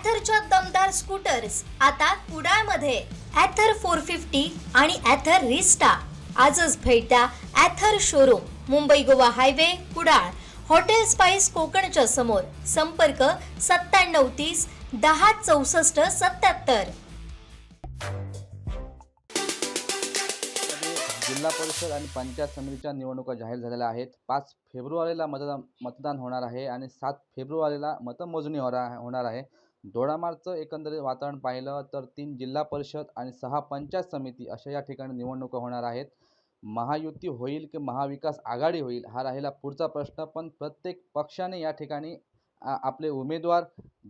ॲथरच्या दमदार स्कूटर्स आता कुडाळमध्ये. ॲथर फोर फिफ्टी आणि ॲथर रिस्टा आजच भेट द्या Ather showroom Mumbai Goa highway Kudal. Hotel spice कोकणच्या समोर. संपर्क सत्त्याण्णव तीस दहा चौसष्ट सत्याहत्तर जिल्हा परिषद आणि पंचायत समितीच्या निवडणुका जाहीर झालेल्या आहेत. पाच फेब्रुवारीला मतदान मतदान होणार आहे आणि सात फेब्रुवारीला मतमोजणी होणार होणार आहे. दोडामार्गचं एकंदरीत वातावरण पाहिलं तर तीन जिल्हा परिषद आणि सहा पंचायत समिती अशा या ठिकाणी निवडणुका होणार आहेत. महायुती होईल की महाविकास आघाडी होईल हा राहिला पुढचा प्रश्न पण प्रत्येक पक्षाने या ठिकाणी आपले उमेदवार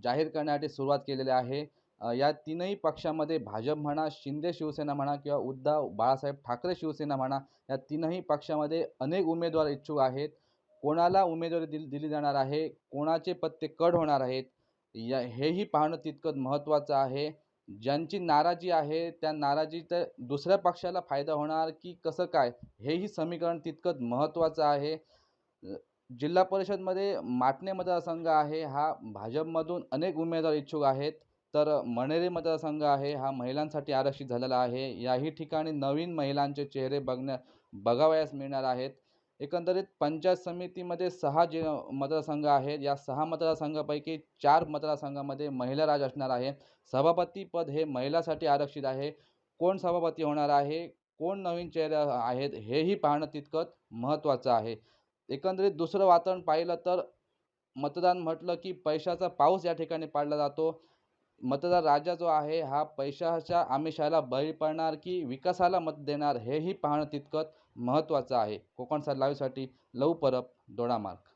जाहीर करण्यासाठी सुरुवात केलेली आहे. या तीनही पक्षामध्ये भाजप म्हणा शिंदे शिवसेना म्हणा किंवा उद्धव बाळासाहेब ठाकरे शिवसेना म्हणा या तीनही पक्षामध्ये अनेक उमेदवार इच्छुक आहेत. कोणाला उमेदवारी दिली दिली जाणार आहे कोणाचे पत्ते कड होणार आहेत या हेही पाहणं तितकंच महत्त्वाचं आहे. ज्यांची नाराजी आहे त्या नाराजीचं दुसऱ्या पक्षाला फायदा होणार की कसं काय हेही समीकरण तितकंच महत्त्वाचं आहे. जिल्हा परिषदमध्ये माटणे मतदारसंघ आहे हा भाजपमधून अनेक उमेदवार इच्छुक आहेत. तर मणेरे मतदारसंघ आहे हा महिलांसाठी आरक्षित झालेला आहे. याही ठिकाणी नवीन महिलांचे चेहरे बघण्या बघावयास मिळणार आहेत. एकंदरीत पंचायत समितीमध्ये सहा जे मतदारसंघ आहेत. या सहा मतदारसंघापैकी चार मतदारसंघामध्ये महिला राज असणार आहे. सभापतीपद हे महिलासाठी आरक्षित आहे. कोण सभापती होणार आहे? कोण नवीन चेहरा आहेत? हेही पाहणं तितकंच महत्त्वाचं आहे. एकंदरीत दुसरं वातावरण पाहिलं तर मतदान म्हटलं की पैशाचा पाऊस या ठिकाणी पाडला जातो. मतदार राजा जो आहे हा पैशाच्या आमिषाला बळी पडणार की विकासाला मत देणार हेही पाहणं तितकंच महत्त्वाचं आहे. कोकण लाईव्हसाठी लव परब दोडामार्ग